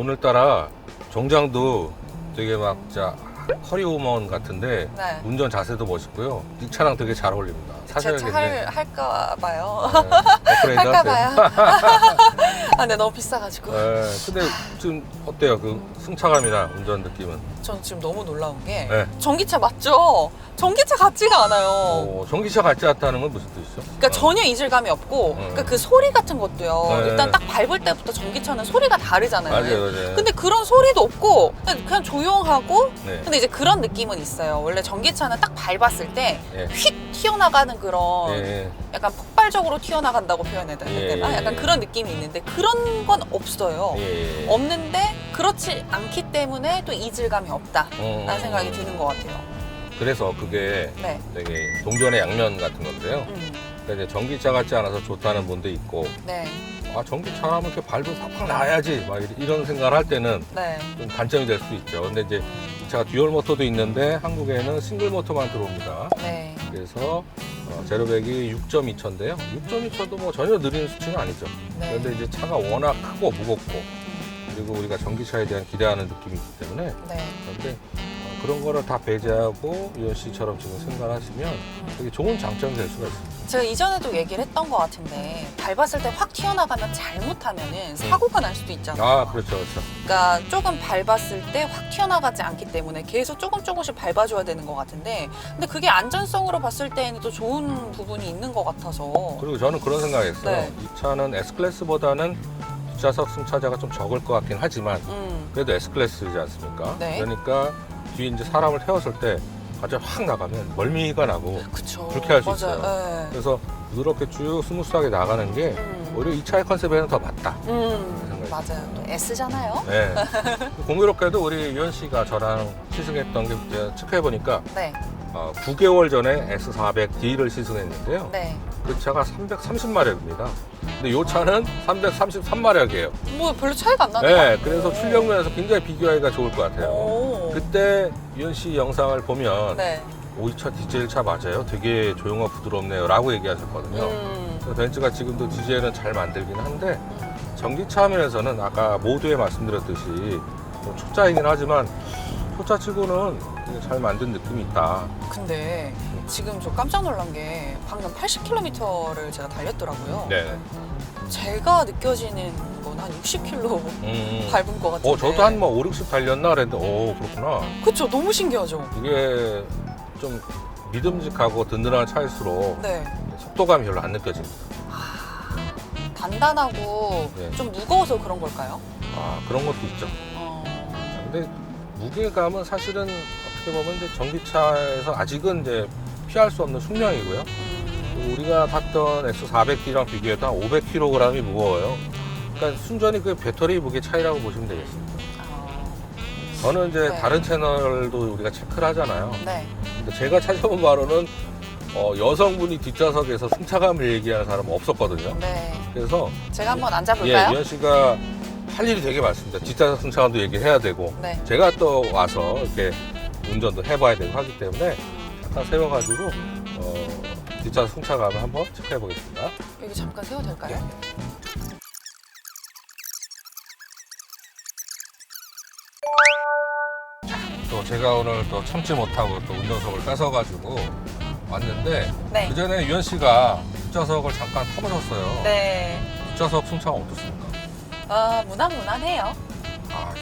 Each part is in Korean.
오늘따라 정장도 되게 막 진짜 커리우먼 같은데 네. 운전 자세도 멋있고요. 이 차랑 되게 잘 어울립니다. 제 사셔야겠네. 차 할, 할까 봐요. 네, 업그레이드 할까 하세요. 봐요. 아, 근데 너무 비싸가지고. 네, 근데 지금 어때요? 그 승차감이나 운전 느낌은? 전 지금 너무 놀라운 게 네. 전기차 맞죠? 전기차 같지가 않아요. 어, 전기차 같지 않다는 건 무슨 뜻이죠? 그러니까 어. 전혀 이질감이 없고, 그러니까 그 소리 같은 것도요. 네. 일단 딱 밟을 때부터 전기차는 소리가 다르잖아요. 맞아요, 맞아요. 근데 그런 소리도 없고 그냥, 그냥 조용하고 네. 근데 이제 그런 느낌은 있어요. 원래 전기차는 딱 밟았을 때 예. 휙 튀어나가는 그런 예, 예. 약간 폭발적으로 튀어나간다고 표현해야 되나? 예, 예, 약간 예. 그런 느낌이 있는데 그런 건 없어요. 예, 예. 없는데 그렇지 않기 때문에 또 이질감이 없다라는 음, 생각이 드는 것 같아요. 그래서 그게 네. 되게 동전의 양면 같은 건데요. 음. 그러니까 이제 전기차 같지 않아서 좋다는 분도 있고, 네. 아 전기 차라면 이렇게 밟고 팍팍 나야지, 막 이런 생각을 할 때는 네. 좀 단점이 될 수도 있죠. 근데 이제 음. 이 차가 듀얼 모터도 있는데 한국에는 싱글 모터만 들어옵니다. 네. 그래서 어, 제로백이 6.2초인데요. 6.2초도 뭐 전혀 느린 수치는 아니죠. 네. 그런데 이제 차가 워낙 크고 무겁고 그리고 우리가 전기차에 대한 기대하는 느낌이 있기 때문에 네. 그런데 어, 그런 거를 다 배제하고 유현 씨처럼 지금 생각하시면 되게 좋은 장점이 될 수가 있습니다. 제가 이전에도 얘기를 했던 것 같은데 밟았을 때 확 튀어나가면 잘못하면은 사고가 날 수도 있잖아요. 아 그렇죠 그렇죠. 그러니까 조금 밟았을 때 확 튀어나가지 않기 때문에 계속 조금 조금씩 밟아줘야 되는 것 같은데 근데 그게 안전성으로 봤을 때에는 또 좋은 부분이 있는 것 같아서 그리고 저는 그런 생각했어요. 네. 이 차는 S 클래스보다는 뒷좌석 승차자가 좀 적을 것 같긴 하지만 음, 그래도 S 클래스이지 않습니까? 네. 그러니까 뒤에 이제 사람을 태웠을 때 갑자기 확 나가면 멀미가 나고 그쵸. 불쾌할 수 맞아요. 있어요. 네. 그래서 부드럽게 쭉 스무스하게 나가는 게 음. 오히려 이 차의 컨셉에는 더 맞다. 음, 맞아요. 또 S잖아요. 네. 공교롭게도 우리 유현 씨가 저랑 시승했던 게 제가 체크해 보니까 네, 어, 9개월 전에 S400D를 시승했는데요. 네. 그 차가 330마력입니다. 근데 이 차는 333마력이에요. 뭐 별로 차이가 안 나네요. 네, 그래서 출력 면에서 굉장히 비교하기가 좋을 것 같아요. 오. 그때 유현 씨 영상을 보면 네. 오, 이차 디젤 차 맞아요. 되게 조용하고 부드럽네요. 라고 얘기하셨거든요. 음. 그래서 벤츠가 지금도 디젤은 잘 만들긴 한데 전기차 면에서는 아까 모두에 말씀드렸듯이 좀 초짜이긴 하지만 초짜치고는 되게 잘 만든 느낌이 있다. 근데 지금 저 깜짝 놀란 게 방금 80km를 제가 달렸더라고요. 네. 제가 느껴지는 건 한 60km 음. 밟은 것 같은데. 어, 저도 한 뭐 5, 60 달렸나 그랬는데, 오, 그렇구나. 그쵸, 너무 신기하죠. 이게 좀 믿음직하고 든든한 차일수록 네. 속도감이 별로 안 느껴집니다. 단단하고 네. 좀 무거워서 그런 걸까요? 아, 그런 것도 있죠. 어. 근데 무게감은 사실은 어떻게 보면 이제 전기차에서 아직은 이제 피할 수 없는 숙명이고요. 음. 우리가 탔던 X400D랑 비교해도 한 500kg이 무거워요. 그러니까 순전히 그 배터리 무게 차이라고 보시면 되겠습니다. 어. 저는 이제 네. 다른 채널도 우리가 체크를 하잖아요. 네. 근데 제가 찾아본 바로는 어, 여성분이 뒷좌석에서 승차감을 얘기하는 사람은 없었거든요. 네. 그래서 제가 한번 예, 앉아볼까요? 유현 씨가 할 일이 되게 많습니다. 뒷좌석 승차감도 얘기해야 되고 네. 제가 또 와서 이렇게 운전도 해봐야 되고 하기 때문에 잠깐 세워가지고 어, 뒷좌석 승차감을 한번 체크해 보겠습니다. 여기 잠깐 세워도 될까요? 또 제가 오늘 또 참지 못하고 또 운전석을 뺏어가지고 왔는데 네. 그 전에 유현 씨가 뒷좌석을 잠깐 타보셨어요. 네. 뒷좌석 승차감 어떻습니까? 아, 무난무난해요. 아,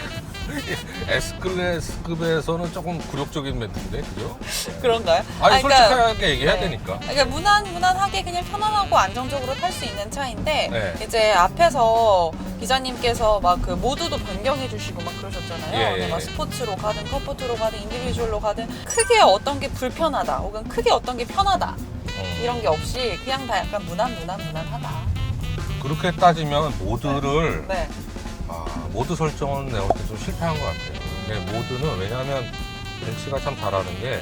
S클래스급에서는 조금 굴욕적인 멘트인데, 그죠? 그런가요? 아니, 아, 그러니까- 솔직하게 얘기해야 네. 되니까. 그러니까 무난 무난하게 그냥 편안하고 안정적으로 탈 수 있는 차인데 네. 이제 앞에서 기자님께서 막 그 모드도 변경해 주시고 막 그러셨잖아요. 예, 네, 예, 막 예. 스포츠로 가든 컴포트로 가든 인디비주얼로 가든 크게 어떤 게 불편하다 혹은 크게 어떤 게 편하다 어, 이런 게 없이 그냥 다 약간 무난 무난 무난하다. 그렇게 따지면 모드를, 네. 아, 모드 설정은 내가 볼때 좀 실패한 것 같아요. 네, 모드는 왜냐하면 벤츠가 참 잘하는 게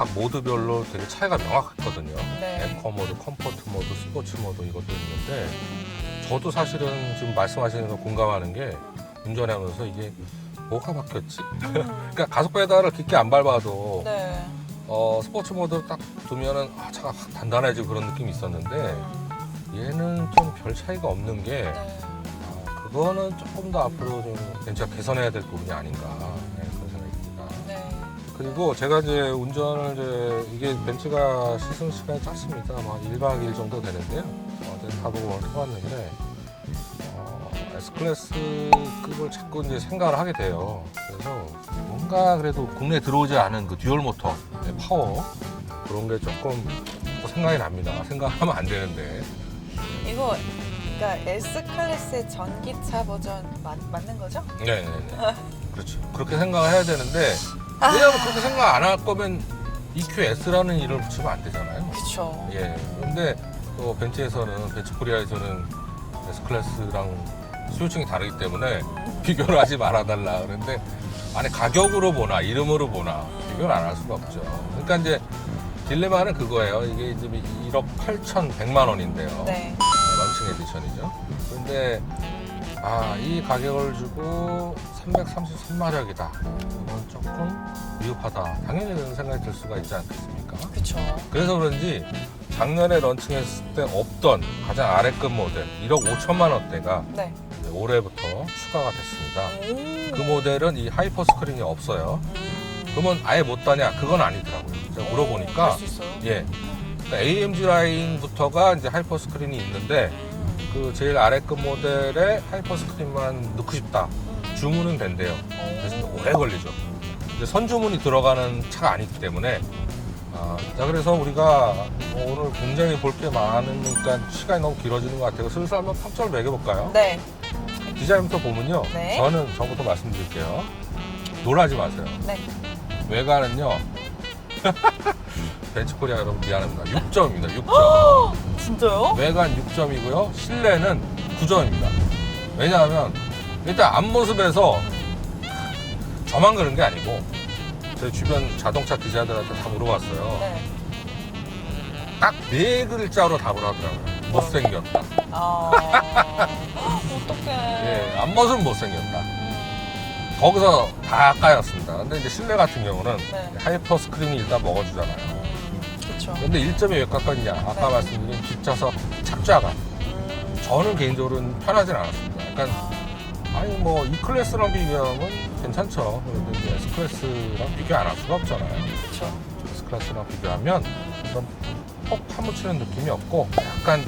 각 모드별로 되게 차이가 명확하거든요. 네. 에코 모드, 컴포트 모드, 스포츠 모드 이것도 있는데 저도 사실은 지금 말씀하시는 거 공감하는 게 운전하면서 이게 뭐가 바뀌었지? 그러니까 가속 페달을 깊게 안 밟아도 네. 어, 스포츠 모드로 딱 두면은 아, 차가 확 단단해지고 그런 느낌이 있었는데 음, 얘는 좀 별 차이가 없는 게 네. 아, 그거는 조금 더 앞으로 좀 벤츠가 개선해야 될 부분이 아닌가 네, 그런 생각이 듭니다. 네. 그리고 제가 이제 운전을 이제 이게 벤츠가 시승 시간이 짧습니다. 막 1박 2일 정도 되는데요. 어제 타보고 오늘 타봤는데 어, S클래스급을 자꾸 이제 생각을 하게 돼요. 그래서 뭔가 그래도 국내에 들어오지 않은 그 듀얼 모터 네, 파워 그런 게 조금 생각이 납니다. 생각하면 안 되는데. 이거 그러니까 S 클래스의 전기차 버전 맞, 맞는 거죠? 네네네. 그렇죠. 그렇게 생각을 해야 되는데 아. 왜냐하면 그렇게 생각 안 할 거면 EQS라는 이름을 붙이면 안 되잖아요. 그렇죠. 예. 근데 또 벤츠에서는 벤츠 코리아에서는 S 클래스랑 수요층이 다르기 때문에 비교를 하지 말아달라 그런데 안에 가격으로 보나 이름으로 보나 비교를 안할 수가 없죠. 그러니까 이제 딜레마는 그거예요. 이게 이제 1억 8,100만 원인데요. 네. 런칭 에디션이죠. 근데 아, 이 가격을 주고 333마력이다. 이건 조금 위협하다. 당연히 그런 생각이 들 수가 있지 않겠습니까? 그렇죠. 그래서 그런지 작년에 런칭했을 때 없던 가장 아래급 모델 1억 5천만 원대가 네. 올해부터 추가가 됐습니다. 오. 그 모델은 이 하이퍼 스크린이 없어요. 음. 그러면 아예 못 다냐? 그건 아니더라고요. 제가 물어보니까 있어요. 예. 그러니까 AMG 라인부터가 이제 하이퍼 스크린이 있는데 음. 그 제일 아래급 모델에 하이퍼 스크린만 넣고 싶다. 주문은 된대요. 그래서 오. 오래 걸리죠. 이제 선주문이 들어가는 차가 아니기 때문에 아, 자 그래서 우리가 뭐 오늘 굉장히 볼 게 많으니까 시간이 너무 길어지는 것 같아요. 슬슬 한번 평점을 매겨볼까요? 네. 디자인부터 보면요. 네. 저는 저부터 말씀드릴게요. 놀라지 마세요. 네. 외관은요. 벤츠코리아 여러분 미안합니다. 6점입니다. 6점. 진짜요? 외관 6점이고요. 실내는 9점입니다. 왜냐하면 일단 앞모습에서 저만 그런 게 아니고 제 주변 자동차 기자들한테 다 물어봤어요. 네. 딱 네 글자로 답을 하더라고요. 못생겼다. 아. 어떡해. 예, 앞모습은 못생겼다. 거기서 다 까였습니다. 근데 이제 실내 같은 경우는 네. 하이퍼 스크린이 일단 먹어주잖아요. 그렇죠. 근데 1점이 왜 깎았냐? 아까 네. 말씀드린 뒷좌석 착좌감. 음. 저는 개인적으로는 편하진 않았습니다. 약간 아니 뭐 E 클래스랑 비교하면 괜찮죠. 그런데 이제 S 클래스랑 비교 안 할 수가 없잖아요. 그렇죠. S 클래스랑 비교하면 좀퍽 파묻히는 느낌이 없고 약간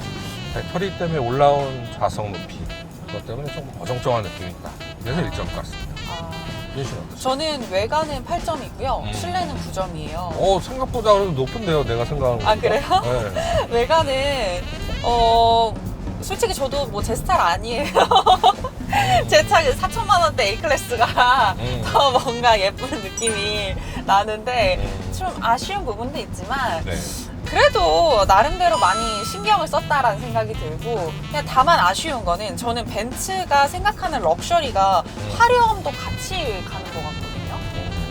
배터리 때문에 올라온 좌석 높이 그것 때문에 좀 어정쩡한 느낌이 있다. 그래서 1점 깠습니다. 아. 어떠세요? 저는 외관은 8점이고요. 음. 실내는 9점이에요. 어 생각보다 그래도 높은데요. 내가 생각하는 아, 것보다. 그래요? 네. 외관은 어 솔직히 저도 뭐 제 스타일 아니에요. 제차 4천만 원대 A 클래스가 음. 더 뭔가 예쁜 느낌이 나는데 음. 좀 아쉬운 부분도 있지만 네. 그래도 나름대로 많이 신경을 썼다라는 생각이 들고 그냥 다만 아쉬운 거는 저는 벤츠가 생각하는 럭셔리가 음. 화려함도 같이 가는 것 같거든요.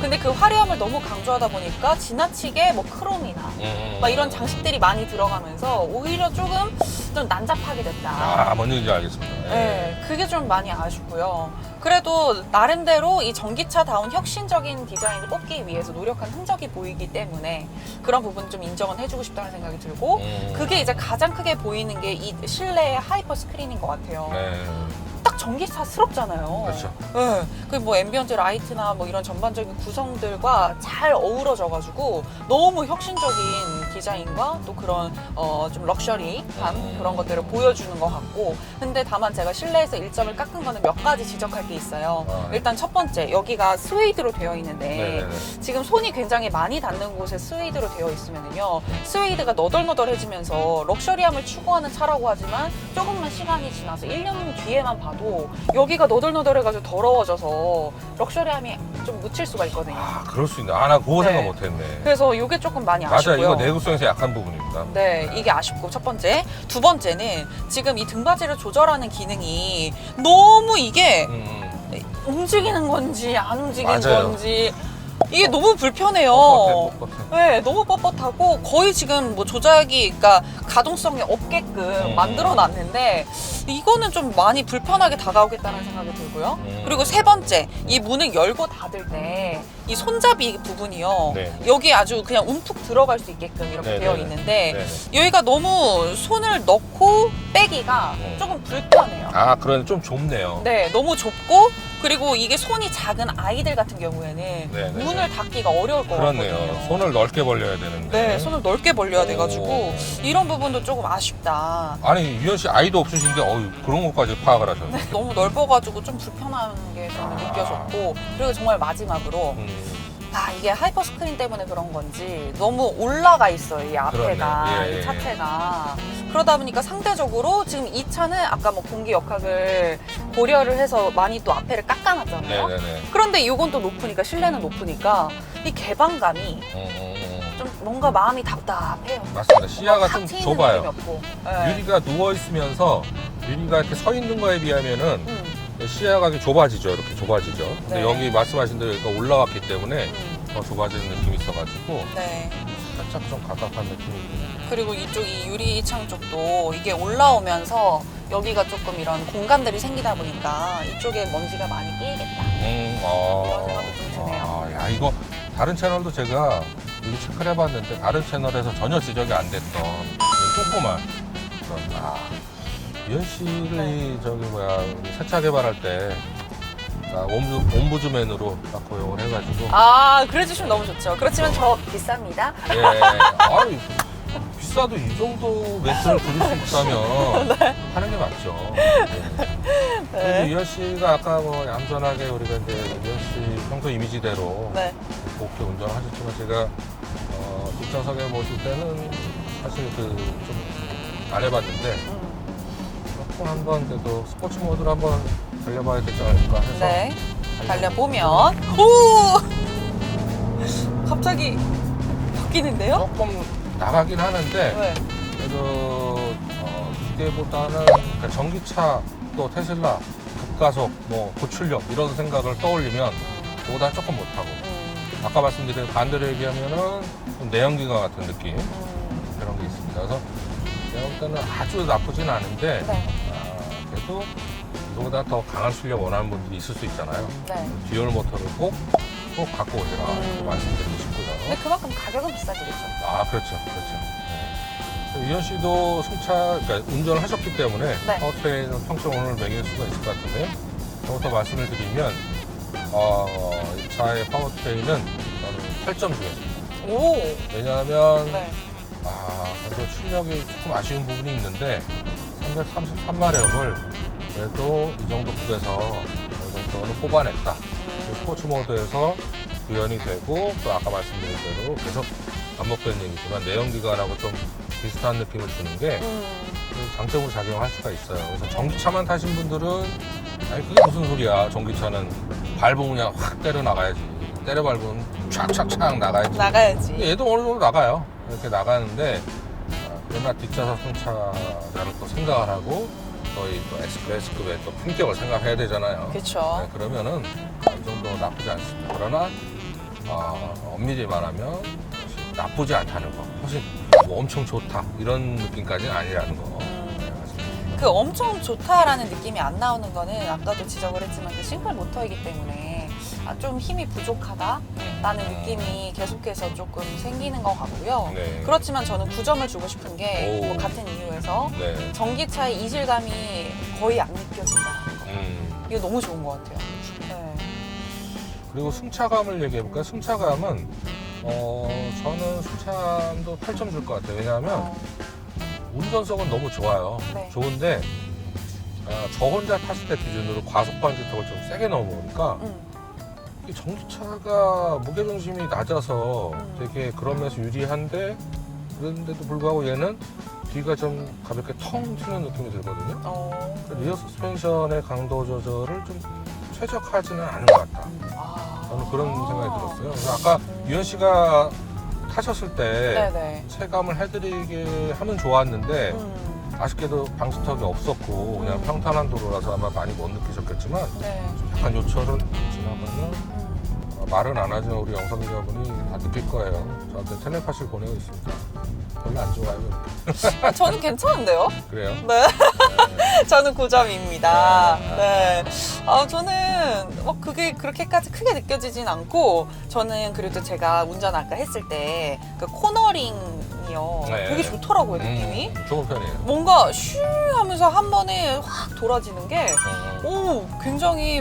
근데 그 화려함을 너무 강조하다 보니까 지나치게 뭐 크롬이나 음. 막 이런 장식들이 많이 들어가면서 오히려 조금 좀 난잡하게 됐다. 아, 뭔 얘기인지 알겠습니다. 예. 네, 그게 좀 많이 아쉽고요. 그래도 나름대로 이 전기차다운 혁신적인 디자인을 뽑기 위해서 노력한 흔적이 보이기 때문에 그런 부분 좀 인정은 해주고 싶다는 생각이 들고 음. 그게 이제 가장 크게 보이는 게 이 실내의 하이퍼 스크린인 것 같아요. 네. 딱 전기차스럽잖아요. 그렇죠. 네. 그뭐 앰비언트 라이트나 뭐 이런 전반적인 구성들과 잘 어우러져가지고 너무 혁신적인 디자인과 또 그런 어 좀 럭셔리한 음. 그런 것들을 보여주는 것 같고 근데 다만 제가 실내에서 1점을 깎은 거는 몇 가지 지적할 게 있어요. 아, 네. 일단 첫 번째 여기가 스웨이드로 되어 있는데 네네네. 지금 손이 굉장히 많이 닿는 곳에 스웨이드로 되어 있으면은요 스웨이드가 너덜너덜해지면서 럭셔리함을 추구하는 차라고 하지만 조금만 시간이 지나서 1년 뒤에만 봐도 여기가 너덜너덜해가지고 더러워져서 럭셔리함이 좀 묻힐 수가 있거든요. 아, 그럴 수 있네. 아, 나 그거 네. 생각 못 했네. 그래서 이게 조금 많이 맞아, 아쉽고요. 이거 내구성에서 약한 부분입니다. 네, 이게 아쉽고 첫 번째. 두 번째는 지금 이 등받이를 조절하는 기능이 너무 이게 음, 음. 움직이는 건지 안 움직이는 맞아요. 건지 이게 너무 불편해요. 뻣뻣해. 네, 너무 뻣뻣하고 거의 지금 뭐 조작이 그러니까 가동성이 없게끔 음. 만들어 놨는데 이거는 좀 많이 불편하게 다가오겠다는 생각이 들고요. 음. 그리고 세 번째, 이 문을 열고 닫을 때이 손잡이 부분이요. 네. 여기 아주 그냥 움푹 들어갈 수 있게끔 이렇게 네, 되어 네, 네. 있는데 네네. 여기가 너무 손을 넣고 빼기가 음. 조금 불편해요. 아, 그런 좀 좁네요. 네, 너무 좁고 그리고 이게 손이 작은 아이들 같은 경우에는 네, 네, 문을 닫기가 어려울 것 그렇네요. 같거든요. 손을 넓게 벌려야 되는데. 네, 손을 넓게 벌려야 돼가지고 오. 이런 부분도 조금 아쉽다. 아니, 유현 씨 아이도 없으신데, 어유 그런 것까지 파악을 하셨네. 너무 넓어가지고 좀 불편한 아. 느껴졌고 그리고 정말 마지막으로 음, 아 이게 하이퍼 스크린 때문에 그런 건지 너무 올라가 있어요 이 앞에가. 예, 이 예. 차체가 그러다 보니까 상대적으로 지금 이 차는 아까 뭐 공기 역학을 고려를 해서 많이 또 앞에를 깎아놨잖아요 네네네. 그런데 이건 또 높으니까 실내는 높으니까 이 개방감이 음. 좀 뭔가 마음이 답답해요 맞습니다. 시야가 탁좀 트이는 느낌이 좁아요. 없고. 네. 유리가 누워 있으면서 유리가 이렇게 서 있는 거에 비하면은 음, 시야가 이렇게 좁아지죠. 이렇게 좁아지죠. 근데 네. 여기 말씀하신 대로 여기가 올라왔기 때문에 음, 더 좁아지는 느낌이 있어가지고 네. 살짝 좀 갑갑한 느낌이 있고. 그리고 이쪽 이 유리창 쪽도 이게 올라오면서 여기가 조금 이런 공간들이 생기다 보니까 이쪽에 먼지가 많이 끼겠다. 음, 아, 이런 생각도 좀 드네요. 아, 야 이거 다른 채널도 제가 여기 체크를 해봤는데 다른 채널에서 전혀 지적이 안 됐던 이 조그만 그런 아 이현 씨를 네. 이 저기 뭐야 세차 개발할 때 아, 옴부, 옴부즈맨으로 딱 고용을 해가지고 아, 그래 주시면 너무 좋죠. 그렇지만 저 비쌉니다. 예, 아유, 비싸도 이 정도 매트를 들을 수 있다면 하는 게 맞죠. 예. 그래도 이현 씨가 아까 뭐 얌전하게 우리가 이제 이현 씨 평소 이미지대로 네. 곱게 운전을 하셨지만 제가 어, 뒷좌석에 모실 때는 사실 그 좀 안 해봤는데 음, 조금 한번 그래도 스포츠 모드로 한번 달려봐야 되지 않을까 해서 네. 달려보면 오! 갑자기 바뀌는데요? 조금 나가긴 하는데 네. 그래도 어, 기대보다는 그러니까 전기차 또 테슬라 급가속 뭐 고출력 이런 생각을 떠올리면 그보다 조금 못하고 음, 아까 말씀드린 반대로 얘기하면은 좀 내연기관 같은 느낌 음, 그런 게 있습니다. 그래서 때는 아주 나쁘진 않은데 네. 아, 그래도 이거보다 더 강한 출력 원하는 분들이 있을 수 있잖아요. 네. 듀얼 모터를 꼭, 꼭 갖고 오시라 음. 말씀드리고 싶고요. 근데 그만큼 가격은 비싸지겠죠. 아, 그렇죠. 그렇죠. 네. 이현 씨도 승차, 그러니까 운전을 하셨기 때문에 네. 파워트레인은 평점 오늘 매길 수가 있을 것 같은데 저부터 말씀을 드리면 어, 이 차의 파워트레인은 저는 8점 주겠습니다. 오! 왜냐하면 네. 아, 그래도 출력이 조금 아쉬운 부분이 있는데 333마력을 그래도 이 정도 급에서 어느 정도는 뽑아냈다. 그 스포츠 모드에서 구현이 되고 또 아까 말씀드린 대로 계속 반복되는 얘기지만 내연기관하고 좀 비슷한 느낌을 주는 게 음, 그 장점으로 작용할 수가 있어요. 그래서 전기차만 타신 분들은 아니 그게 무슨 소리야. 전기차는 밟으면 그냥 확 때려 나가야지. 때려 밟으면 촥촥촥 나가야지. 나가야지. 얘도 어느 정도 나가요. 이렇게 나가는데 아, 그러나 뒷좌석 승차자를 또 생각을 하고 저희 또 에스프레스급의 또 품격을 생각해야 되잖아요. 그렇죠. 네, 그러면은 어느 정도 나쁘지 않습니다. 그러나 어, 엄밀히 말하면 나쁘지 않다는 거. 사실 뭐 엄청 좋다 이런 느낌까지는 아니라는 거. 음. 네, 맞습니다. 그 엄청 좋다라는 느낌이 안 나오는 거는 아까도 지적을 했지만 그 싱글 모터이기 때문에 아, 좀 힘이 부족하다 라는 음. 느낌이 계속해서 조금 생기는 것 같고요. 네. 그렇지만 저는 9점을 주고 싶은 게 오. 뭐 같은 이유에서 네. 전기차의 이질감이 거의 안 느껴진다. 음. 이거 너무 좋은 것 같아요. 네. 그리고 승차감을 얘기해볼까요? 승차감은 어, 저는 승차감도 8점 줄 것 같아요. 왜냐하면 어, 운전성은 너무 좋아요. 네. 좋은데 아, 저 혼자 탔을 때 기준으로 과속 방지턱을 좀 세게 넘어오니까 음, 이 전기차가 무게 중심이 낮아서 음. 되게 그런 면에서 유리한데 그런데도 불구하고 얘는 뒤가 좀 가볍게 텅 튀는 느낌이 들거든요. 어, 리어 서스펜션의 강도 조절을 좀 최적화하지는 않은 것 같다. 아. 저는 그런 생각이 들었어요. 그래서 아까 유현 씨가 타셨을 때 네네. 체감을 해드리게 하면 좋았는데 음, 아쉽게도 방지턱이 없었고 그냥 음. 평탄한 도로라서 아마 많이 못 느끼셨겠지만 네. 약간 요철을 지나가면 음. 어, 말은 안 하지만 우리 영상 기자분이 다 느낄 거예요. 저한테 텔레파시를 보내고 있습니다. 별로 안 좋아요. 이렇게. 아, 저는 괜찮은데요? 그래요? 네. 네. 저는 9점입니다. 네. 아, 저는 뭐 그게 그렇게까지 크게 느껴지진 않고 저는 그래도 제가 운전 아까 했을 때 그 코너링 이요. 네. 되게 좋더라고요, 느낌이. 음, 좋은 편이에요. 뭔가 슈 하면서 한 번에 확 돌아지는 게 어, 오, 굉장히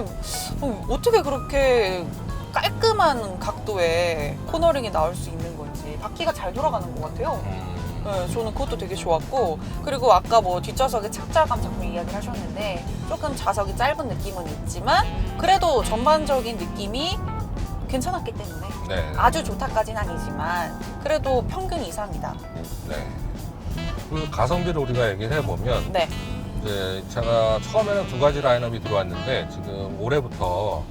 어, 어떻게 그렇게 깔끔한 각도의 코너링이 나올 수 있는 건지 바퀴가 잘 돌아가는 것 같아요. 음, 네, 저는 그것도 되게 좋았고 그리고 아까 뭐 뒷좌석에 착자감 자꾸 이야기를 하셨는데 조금 좌석이 짧은 느낌은 있지만 그래도 전반적인 느낌이 괜찮았기 때문에 네. 아주 좋다까지는 아니지만 그래도 평균 이상이다. 네. 그 가성비를 우리가 얘기를 해보면 네, 이제 이 차가 처음에는 두 가지 라인업이 들어왔는데 지금 올해부터 어,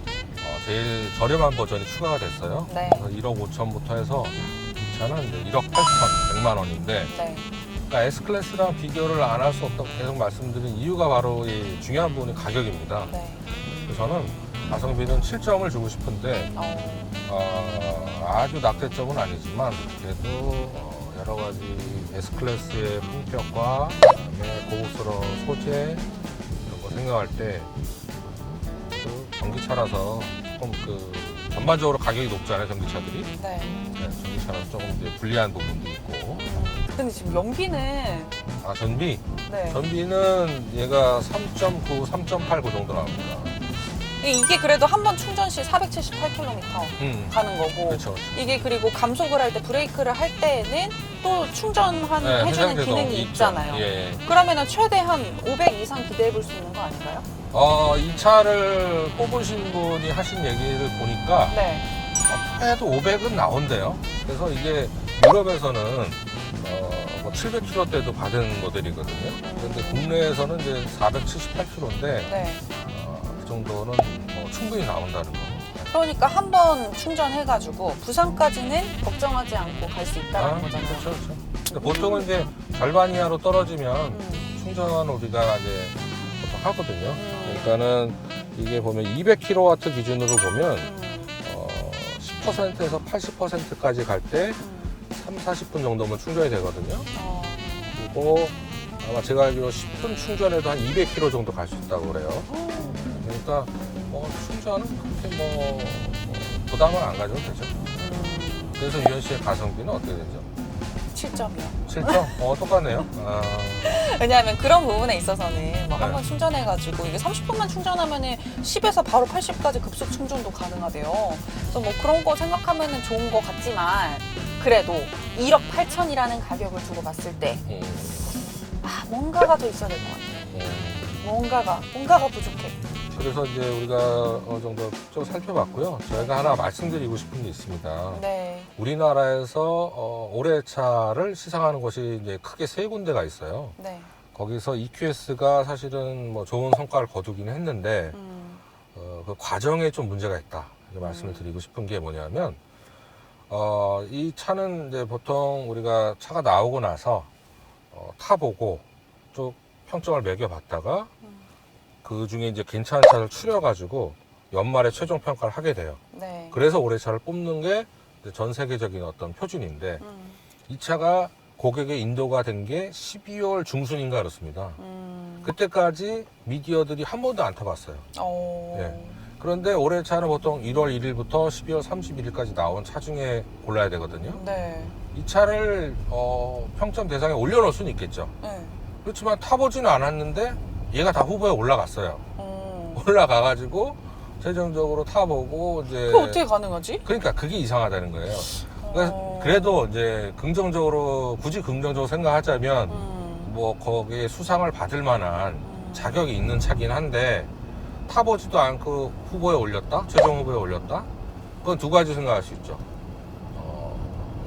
제일 저렴한 버전이 추가가 됐어요. 네. 그래서 1억 5천부터 해서 이 차는 이제 1억 8천 100만 원인데 네, 그러니까 S 클래스랑 비교를 안 할 수 없다고 계속 말씀드린 이유가 바로 이 중요한 부분이 가격입니다. 네. 그래서 저는 가성비는 7점을 주고 싶은데 어, 어, 아주 낙대점은 아니지만 그래도 어, 여러 가지 S 클래스의 품격과 그다음에 고급스러운 소재 이런 거 생각할 때 그 전기차라서 조금 그 전반적으로 가격이 높잖아요 전기차들이 네. 네, 전기차라서 조금 이제 불리한 부분도 있고 근데 지금 연비는 아 전비 네. 전비는 얘가 3.9, 3.8 그 정도 나옵니다. 이게 그래도 한 번 충전 시 478km 음, 가는 거고 그렇죠. 이게 그리고 감속을 할 때 브레이크를 할 때는 또 충전한 네, 해주는 기능이 있죠. 있잖아요. 예. 그러면은 최대한 500 이상 기대해 볼 수 있는 거 아닌가요? 어, 이 차를 뽑으신 분이 하신 얘기를 보니까 네. 해도 500은 나온대요. 그래서 이게 유럽에서는 어, 뭐 700km대도 받은 모델이거든요. 그런데 국내에서는 이제 478km인데 네. 정도는 뭐 충분히 나온다는 거. 그러니까 한 번 충전해가지고 부산까지는 걱정하지 않고 갈 수 있다는 거잖아요. 그렇죠, 그렇죠. 근데 보통은 이제 절반 이하로 떨어지면 음, 충전 우리가 이제 보통 하거든요. 음. 그러니까는 이게 보면 200kW 기준으로 보면 음, 어, 10%에서 80%까지 갈때 음. 3, 40분 정도면 충전이 되거든요. 어, 그리고 아마 제가 알기로 10분 충전에도 한 200km 정도 갈 수 있다고 그래요. 그러니까 뭐 충전은 그렇게 뭐, 뭐 부담을 안 가져도 되죠. 음, 그래서 유현 씨의 가성비는 어떻게 되죠? 7점이요. 7점? 어, 똑같네요. 아, 왜냐하면 그런 부분에 있어서는 뭐 네. 한번 충전해가지고 이게 30분만 충전하면은 10에서 바로 80까지 급속 충전도 가능하대요. 그래서 뭐 그런 거 생각하면은 좋은 거 같지만 그래도 1억 8천이라는 가격을 두고 봤을 때 음, 아, 뭔가가 더 있어야 될 것 같아 요. 음. 뭔가가 뭔가가 부족해. 그래서 이제 우리가 어느 정도 좀 살펴봤고요. 저희가 하나 말씀드리고 싶은 게 있습니다. 네. 우리나라에서 어, 올해 차를 시상하는 곳이 이제 크게 세 군데가 있어요. 네. 거기서 EQS가 사실은 뭐 좋은 성과를 거두긴 했는데 음, 어, 그 과정에 좀 문제가 있다. 이렇게 말씀을 드리고 싶은 게 뭐냐면 어, 이 차는 이제 보통 우리가 차가 나오고 나서 어, 타보고 쭉 평점을 매겨봤다가 음. 그 중에 이제 괜찮은 차를 추려가지고 연말에 최종 평가를 하게 돼요. 네. 그래서 올해 차를 뽑는 게 전 세계적인 어떤 표준인데 음, 이 차가 고객에 인도가 된 게 12월 중순인가 그렇습니다. 음, 그때까지 미디어들이 한 번도 안 타봤어요. 어, 예. 그런데 올해 차는 보통 1월 1일부터 12월 31일까지 나온 차 중에 골라야 되거든요. 네. 이 차를 어, 평점 대상에 올려놓을 수는 있겠죠. 네. 그렇지만 타보지는 않았는데 얘가 다 후보에 올라갔어요. 음. 올라가가지고 최종적으로 타보고 이제 그게 어떻게 가능하지? 그러니까 그게 이상하다는 거예요. 그래서 어. 그래도 이제 긍정적으로 굳이 긍정적으로 생각하자면 음, 뭐 거기에 수상을 받을 만한 음. 자격이 있는 차긴 한데 타보지도 않고 후보에 올렸다? 최종 후보에 올렸다? 그건 두 가지 생각할 수 있죠. 어,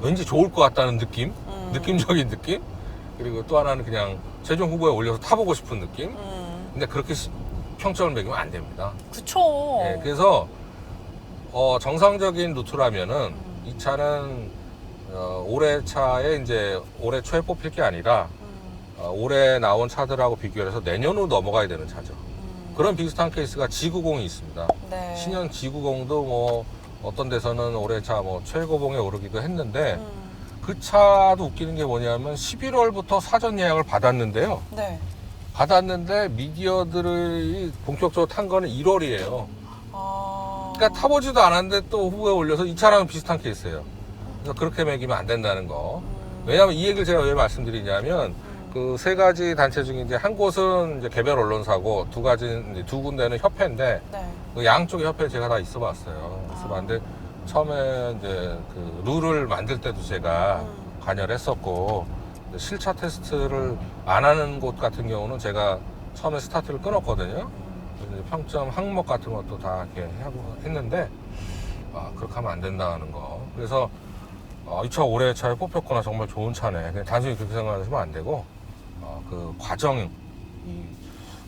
왠지 좋을 것 같다는 느낌? 음. 느낌적인 느낌? 그리고 또 하나는 그냥 최종 후보에 올려서 타보고 싶은 느낌? 음, 근데 그렇게 시- 평점을 매기면 안 됩니다. 그쵸. 예, 그래서 어, 정상적인 루트라면은 음. 이 차는 어, 올해 차에 이제 올해 초에 뽑힐 게 아니라 음, 어, 올해 나온 차들하고 비교해서 내년으로 넘어가야 되는 차죠. 음. 그런 비슷한 케이스가 지구공이 있습니다. 네. 신형 지구공도 뭐 어떤 데서는 올해 차 뭐 최고봉에 오르기도 했는데 음, 그 차도 웃기는 게 뭐냐면 11월부터 사전 예약을 받았는데요. 네. 받았는데 미디어들이 본격적으로 탄 거는 1월이에요. 아... 그러니까 타보지도 않았는데 또 후보에 올려서 이 차랑은 비슷한 케이스예요. 그래서 그렇게 매기면 안 된다는 거. 왜냐하면 이 얘기를 제가 왜 말씀드리냐면 그 세 가지 단체 중에 이제 한 곳은 이제 개별 언론사고 두 가지 두 군데는 협회인데 네. 그 양쪽의 협회 제가 다 있어봤어요. 있어봤는데 처음에 이제 그 룰을 만들 때도 제가 음. 관여를 했었고 실차 테스트를 안 하는 곳 같은 경우는 제가 처음에 스타트를 끊었거든요. 평점 항목 같은 것도 다 이렇게 하고 했는데 아, 그렇게 하면 안 된다는 거. 그래서 아, 이차 올해 차에 뽑혔구나 정말 좋은 차네. 그냥 단순히 그렇게 생각하시면 안 되고 어, 그 과정 이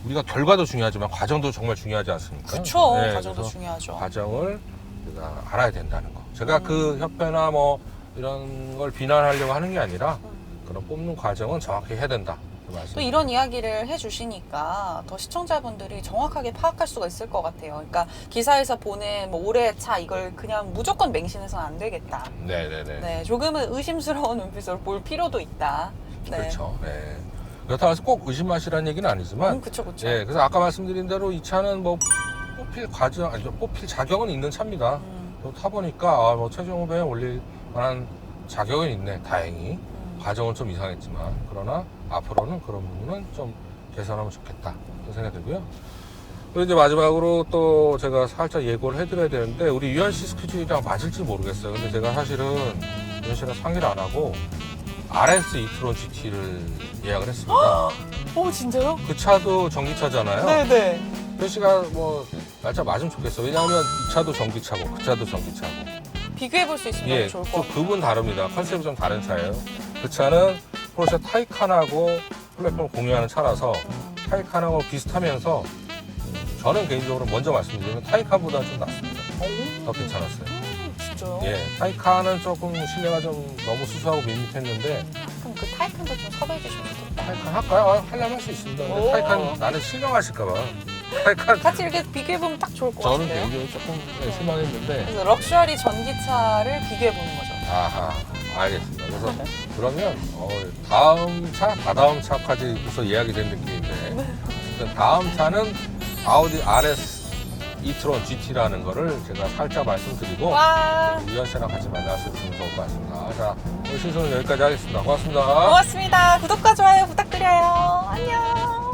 우리가 결과도 중요하지만 과정도 정말 중요하지 않습니까? 그쵸. 네, 과정도 중요하죠. 과정을 우리가 알아야 된다는 거. 제가 음. 그 협회나 뭐 이런 걸 비난하려고 하는 게 아니라 음. 그런 뽑는 과정은 정확히 해야 된다. 그. 또 이런 이야기를 해주시니까 더 시청자분들이 정확하게 파악할 수가 있을 것 같아요. 그러니까 기사에서 보는 뭐 올해 차 이걸 그냥 무조건 맹신해서는 안 되겠다. 네네네. 네, 조금은 의심스러운 눈빛으로 볼 필요도 있다. 네. 그렇죠. 네. 그렇다고 해서 꼭 의심하시라는 얘기는 아니지만, 음, 그쵸, 그쵸. 예, 그래서 아까 말씀드린 대로 이 차는 뭐 뽑힐 과정, 아니 뽑힐 자격은 있는 차입니다. 음, 또 타보니까 아, 뭐 최종 후보에 올릴 만한 자격은 있네. 다행히 음. 과정은 좀 이상했지만 그러나 앞으로는 그런 부분은 좀 개선하면 좋겠다. 그런 생각이 들고요. 그리고 이제 마지막으로 또 제가 살짝 예고를 해드려야 되는데 우리 유한 씨 스케줄이랑 맞을지 모르겠어요. 근데 제가 사실은 유한 씨랑 상의를 안 하고 RS 이트론 GT를 예약을 했습니다. 오, 진짜요? 그 차도 전기차잖아요. 네네. 유한 씨가 뭐 날짜 맞으면 좋겠어. 왜냐하면 이 차도 전기차고 그 차도 전기차고. 비교해 볼 수 있으면 예, 좋을 것 좀 같아요. 그분 다릅니다. 컨셉이 좀 다른 차예요. 그 차는 포르쉐 타이칸하고 플랫폼을 공유하는 차라서 타이칸하고 비슷하면서 음, 저는 개인적으로 먼저 말씀드리면 타이칸보다 좀 낫습니다. 더 괜찮았어요. 음, 진짜요? 예, 타이칸은 조금 실내가 좀 너무 수수하고 밋밋했는데 그럼 그 타이칸도 좀 섭외해 주시면 좋겠다. 타이칸 할까요? 아, 하려면 할 수 있습니다. 근데 오. 타이칸 나는 실망하실까봐. 타이칸 같이 이렇게 비교해 보면 딱 좋을 것 저는 같아요. 개인적으로 조금 네, 실망했는데 그래서 럭셔리 전기차를 비교해 보는 거죠. 아하, 알겠습니다. 그래서 그러면 어, 다음 차, 다다음 차까지 벌써 예약이 된 느낌인데 어쨌든 다음 차는 아우디 RS 이트론 GT라는 거를 제가 살짝 말씀드리고 와, 유현 씨랑 같이 있으면 좋을 것 같습니다. 자, 오늘 신선은 여기까지 하겠습니다. 고맙습니다. 고맙습니다. 구독과 좋아요 부탁드려요. 안녕.